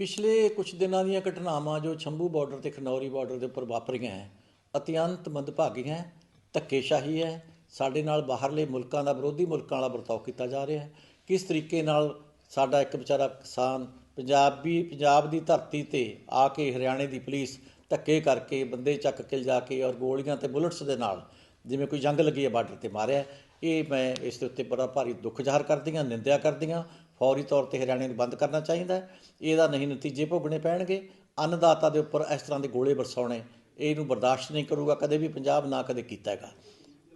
ਪਿਛਲੇ ਕੁਝ ਦਿਨਾਂ ਦੀਆਂ ਘਟਨਾਵਾਂ ਜੋ ਛੰਭੂ ਬਾਰਡਰ ਤੇ ਖਨੌਰੀ ਬਾਰਡਰ ਦੇ ਉੱਪਰ ਵਾਪਰੀਆਂ ਹੈ, ਅਤਿਅੰਤ ਮੰਦਭਾਗੀਆਂ ਹੈ, ਧੱਕੇਸ਼ਾਹੀ ਹੈ, ਸਾਡੇ ਨਾਲ ਬਾਹਰਲੇ ਮੁਲਕਾਂ ਦਾ, ਵਿਰੋਧੀ ਮੁਲਕਾਂ ਵਾਲਾ ਵਰਤਾਓ ਕੀਤਾ ਜਾ ਰਿਹਾ ਹੈ। ਕਿਸ ਤਰੀਕੇ ਨਾਲ ਸਾਡਾ ਇੱਕ ਵਿਚਾਰਾ ਕਿਸਾਨ ਪੰਜਾਬੀ, ਪੰਜਾਬ ਦੀ ਧਰਤੀ ਤੇ ਆ ਕੇ ਹਰਿਆਣੇ ਦੀ ਪੁਲਿਸ ਧੱਕੇ ਕਰਕੇ ਬੰਦੇ ਚੱਕ ਕੇ ਲਿਜਾ ਕੇ ਔਰ ਗੋਲੀਆਂ ਤੇ ਬੁਲਟਸ ਦੇ ਨਾਲ ਜਿਵੇਂ ਕੋਈ ਜੰਗ ਲੱਗੀ ਹੈ ਬਾਰਡਰ ਤੇ ਮਾਰਿਆ ਇਹ ਮੈਂ ਇਸ ਦੇ ਉੱਤੇ ਬੜਾ ਭਾਰੀ ਦੁੱਖ ਜ਼ਾਹਰ ਕਰਦੀ ਹਾਂ, ਨਿੰਦਿਆ ਕਰਦੀ ਹਾਂ। ਫੌਰੀ ਤੌਰ ਤੇ ਹਰਿਆਣੇ ਨੂੰ ਬੰਦ ਕਰਨਾ ਚਾਹੀਦਾ ਹੈ। ਇਹਦਾ ਨਹੀਂ ਨਤੀਜੇ ਭੋਗਣੇ ਪੈਣਗੇ। ਅੰਨਦਾਤਾ ਦੇ ਉੱਪਰ ਇਸ ਤਰ੍ਹਾਂ ਦੇ ਗੋਲੇ ਵਰਸਾਉਣੇ, ਇਹਨੂੰ ਬਰਦਾਸ਼ਤ ਨਹੀਂ ਕਰੂਗਾ, ਕਦੇ ਵੀ ਪੰਜਾਬ ਨਾ ਕਦੇ ਕੀਤਾ ਹੈਗਾ।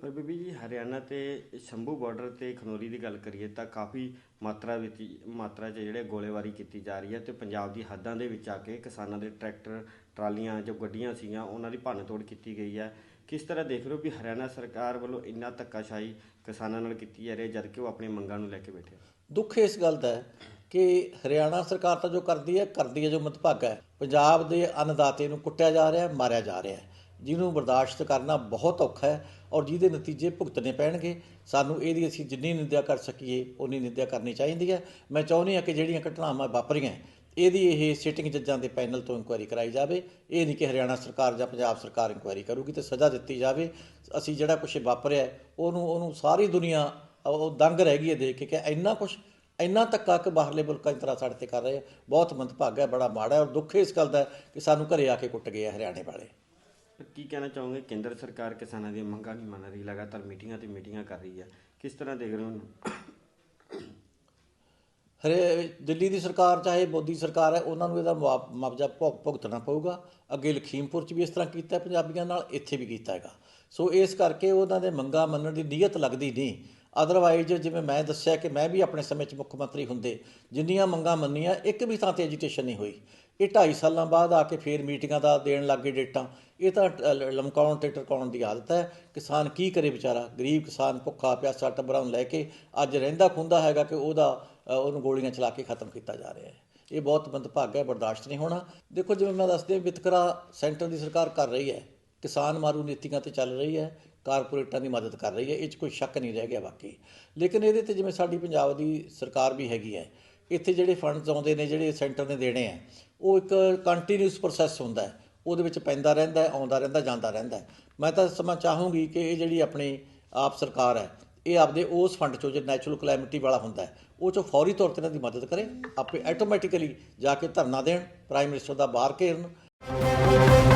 ਪਰ ਬੀਬੀ ਜੀ, ਹਰਿਆਣਾ ਤੇ ਸ਼ੰਭੂ ਬਾਰਡਰ ਤੇ ਖਨੌਰੀ ਦੀ ਗੱਲ ਕਰੀਏ ਤਾਂ ਕਾਫੀ ਮਾਤਰਾ ਵਿੱਚ ਮਾਤਰਾ 'ਚ ਜਿਹੜੇ ਗੋਲੇਬਾਰੀ ਕੀਤੀ ਜਾ ਰਹੀ ਹੈ ਤੇ ਪੰਜਾਬ ਦੀ ਹੱਦਾਂ ਦੇ ਵਿੱਚ ਆ ਕੇ ਕਿਸਾਨਾਂ ਦੇ ਟਰੈਕਟਰ, ਟਰਾਲੀਆਂ ਜੋ ਗੱਡੀਆਂ ਸੀਗੀਆਂ, ਉਹਨਾਂ ਦੀ ਭੰਨ ਤੋੜ ਕੀਤੀ ਗਈ ਹੈ। ਕਿਸ ਤਰ੍ਹਾਂ ਦੇਖ ਰਹੇ ਹੋ ਵੀ ਹਰਿਆਣਾ ਸਰਕਾਰ ਵੱਲੋਂ ਇੰਨਾ ਧੱਕਾਸ਼ਾਹੀ ਕਿਸਾਨਾਂ ਨਾਲ ਕੀਤੀ ਜਾ ਰਹੀ ਹੈ, ਜਦਕਿ ਉਹ ਆਪਣੀ ਮੰਗਾਂ ਨੂੰ ਲੈ ਕੇ ਬੈਠੇ ਦੁੱਖ ਇਸ ਗੱਲ ਦਾ ਹੈ ਕਿ ਹਰਿਆਣਾ ਸਰਕਾਰ ਤਾਂ ਜੋ ਕਰਦੀ ਹੈ ਕਰਦੀ ਹੈ ਜੋ ਮਤਭਾਗਾ ਹੈ। ਪੰਜਾਬ ਦੇ ਅੰਨਦਾਤੇ ਨੂੰ ਕੁੱਟਿਆ ਜਾ ਰਿਹਾ ਹੈ, ਮਾਰਿਆ ਜਾ ਰਿਹਾ ਹੈ। ਜਿਹਨੂੰ ਬਰਦਾਸ਼ਤ ਕਰਨਾ ਬਹੁਤ ਔਖਾ ਹੈ ਔਰ ਜਿਹਦੇ ਨਤੀਜੇ ਭੁਗਤਣੇ ਪੈਣਗੇ, ਸਾਨੂੰ ਇਹਦੀ ਅਸੀਂ ਜਿੰਨੀ ਨਿੰਦਿਆ ਕਰ ਸਕੀਏ ਉਨੀ ਨਿੰਦਿਆ ਕਰਨੀ ਚਾਹੀਦੀ ਹੈ। ਮੈਂ ਚਾਹੁੰਦੀ ਹਾਂ ਕਿ ਜਿਹੜੀਆਂ ਘਟਨਾਵਾਂ ਵਾਪਰੀਆਂ ਇਹਦੀ ਇਹ ਸਿਟਿੰਗ ਜੱਜਾਂ ਦੇ ਪੈਨਲ ਤੋਂ ਇਨਕੁਆਇਰੀ ਕਰਾਈ ਜਾਵੇ। ਇਹ ਨਹੀਂ ਕਿ ਹਰਿਆਣਾ ਸਰਕਾਰ ਜਾਂ ਪੰਜਾਬ ਸਰਕਾਰ ਇਨਕੁਆਇਰੀ ਕਰੂਗੀ ਤੇ ਸਜ਼ਾ ਦਿੱਤੀ ਜਾਵੇ। ਅਸੀਂ ਜਿਹੜਾ ਕੁਝ ਵਾਪਰਿਆ ਉਹਨੂੰ ਉਹਨੂੰ ਸਾਰੀ ਦੁਨੀਆ, ਉਹ ਦੰਗ ਰਹਿ ਗਈ ਹੈ ਦੇਖ ਕੇ ਕਿ ਇੰਨਾ ਕੁਝ ਇੰਨਾ ਧੱਕਾ ਕਿ ਬਾਹਰਲੇ ਮੁਲਕਾਂ ਦੀ ਤਰ੍ਹਾਂ ਸਾਡੇ ਤੇ ਕਰ ਰਹੇ ਆ। ਬਹੁਤ ਮੰਦਭਾਗਾ ਬੜਾ ਮਾੜਾ ਔਰ ਦੁੱਖ ਇਸ ਗੱਲ ਦਾ ਕਿ ਸਾਨੂੰ ਘਰੇ ਆ ਕੇ ਕੁੱਟ ਗਏ ਆ ਹਰਿਆਣੇ ਵਾਲੇ। ਕੀ ਕਹਿਣਾ ਚਾਹੋਗੇ? ਕੇਂਦਰ ਸਰਕਾਰ ਕਿਸਾਨਾਂ ਦੀਆਂ ਮੰਗਾਂ ਨਹੀਂ ਮੰਨ ਰਹੀ, ਲਗਾਤਾਰ ਮੀਟਿੰਗਾਂ ਤੇ ਮੀਟਿੰਗਾਂ ਕਰ ਰਹੀ ਹੈ ਕਿਸ ਤਰ੍ਹਾਂ ਦੇਖ ਰਹੇ ਹੋ ਉਹਨੂੰ? ਹਰੇ ਦਿੱਲੀ ਦੀ ਸਰਕਾਰ, ਚਾਹੇ ਮੋਦੀ ਸਰਕਾਰ ਹੈ, ਉਹਨਾਂ ਨੂੰ ਇਹਦਾ ਮੁਆ- ਮੁਆਵਜ਼ਾ ਭੁਗ- ਭੁਗਤਣਾ ਪਊਗਾ। ਅੱਗੇ ਲਖੀਮਪੁਰ 'ਚ ਵੀ ਇਸ ਤਰ੍ਹਾਂ ਕੀਤਾ ਪੰਜਾਬੀਆਂ ਨਾਲ ਇੱਥੇ ਵੀ ਕੀਤਾ ਹੈਗਾ। ਸੋ ਇਸ ਕਰਕੇ ਉਹਨਾਂ ਦੇ ਮੰਗਾਂ ਮੰਨਣ ਦੀ ਨੀਅਤ ਲੱਗਦੀ ਨਹੀਂ। ਅਦਰਵਾਈਜ਼ ਜਿਵੇਂ ਮੈਂ ਦੱਸਿਆ ਕਿ ਮੈਂ ਵੀ ਆਪਣੇ ਸਮੇਂ 'ਚ ਮੁੱਖ ਮੰਤਰੀ ਹੁੰਦੇ, ਜਿੰਨੀਆਂ ਮੰਗਾਂ ਮੰਨੀਆਂ, ਇੱਕ ਵੀ ਥਾਂ ਤੇ ਐਜੀਟੇਸ਼ਨ ਨਹੀਂ ਹੋਈ। ਇਹ 2.5 ਸਾਲਾਂ ਬਾਅਦ ਆ ਕੇ ਫੇਰ ਮੀਟਿੰਗਾਂ ਦਾ ਦੇਣ ਲੱਗੇ ਡੇਟਾਂ। ਇਹ ਤਾਂ ਲ- ਲਮਕਾਉਣ ਤੇ ਟਰਕਾਉਣ ਦੀ ਆਦਤ ਹੈ। ਕਿਸਾਨ ਕੀ ਕਰੇ ਵਿਚਾਰਾ? ਗਰੀਬ ਕਿਸਾਨ ਭੁੱਖਾ, ਪਿਆਸਾ ਟੱਬਰਾਂ ਨੂੰ ਲੈ ਕੇ ਅੱਜ ਰਹਿੰਦਾ ਖੁੰਦਾ ਹੈਗਾ ਕਿ ਉਹਦਾ ਉਹਨੂੰ ਗੋਲੀਆਂ ਚਲਾ ਕੇ ਖਤਮ ਕੀਤਾ ਜਾ ਰਿਹਾ ਹੈ। ਇਹ ਬਹੁਤ ਮੰਦਭਾਗਾ ਹੈ, ਬਰਦਾਸ਼ਤ ਨਹੀਂ ਹੋਣਾ। ਦੇਖੋ, ਜਿਵੇਂ ਮੈਂ ਦੱਸਦੇ ਵਿਤਕਰਾ ਸੈਂਟਰ ਦੀ ਸਰਕਾਰ ਕਰ ਰਹੀ ਹੈ। ਕਿਸਾਨ ਮਾਰੂ ਨੀਤੀਆਂ ਤੇ ਚੱਲ ਰਹੀ ਹੈ, ਕਾਰਪੋਰੇਟਾਂ ਦੀ ਮਦਦ ਕਰ ਰਹੀ ਹੈ। ਇਹ 'ਚ ਕੋਈ ਸ਼ੱਕ ਨਹੀਂ ਰਹਿ ਗਿਆ ਬਾਕੀ। ਲੇਕਿਨ ਇਹਦੇ ਤੇ ਜਿਵੇਂ ਸਾਡੀ ਪੰਜਾਬ ਦੀ ਸਰਕਾਰ ਵੀ ਹੈਗੀ ਹੈ, ਇੱਥੇ ਜਿਹੜੇ ਫੰਡਸ ਆਉਂਦੇ ਨੇ, ਜਿਹੜੇ ਸੈਂਟਰ ਨੇ ਦੇਣੇ ਆ ਉਹ ਇੱਕ ਕੰਟੀਨਿਊਸ ਪ੍ਰੋਸੈਸ ਹੁੰਦਾ ਹੈ। ਉਹਦੇ ਵਿੱਚ ਪੈਂਦਾ ਰਹਿੰਦਾ ਆਉਂਦਾ ਰਹਿੰਦਾ, ਜਾਂਦਾ ਰਹਿੰਦਾ ਮੈਂ ਤਾਂ ਸਮਾਂ ਚਾਹੂੰਗੀ ਕਿ ਇਹ ਜਿਹੜੀ ਆਪਣੀ ਆਪ ਸਰਕਾਰ ਹੈ ਇਹ ਆਪਦੇ ਉਸ ਫੰਡ ਚੋਂ ਜੋ ਨੈਚੁਰਲ ਕਲੈਮਿਟੀ ਵਾਲਾ ਹੁੰਦਾ ਉਹ ਚੋਂ ਫੌਰੀ ਤੌਰ ਤੇ ਇਹਨਾਂ ਦੀ ਮਦਦ ਕਰੇ, ਆਪੇ ਆਟੋਮੈਟਿਕਲੀ ਜਾ ਕੇ ਧਰਨਾ ਦੇਣ ਪ੍ਰਾਈਮ ਮਿਨਿਸਟਰ ਦਾ ਬਾਹਰ ਘੇਰਨ।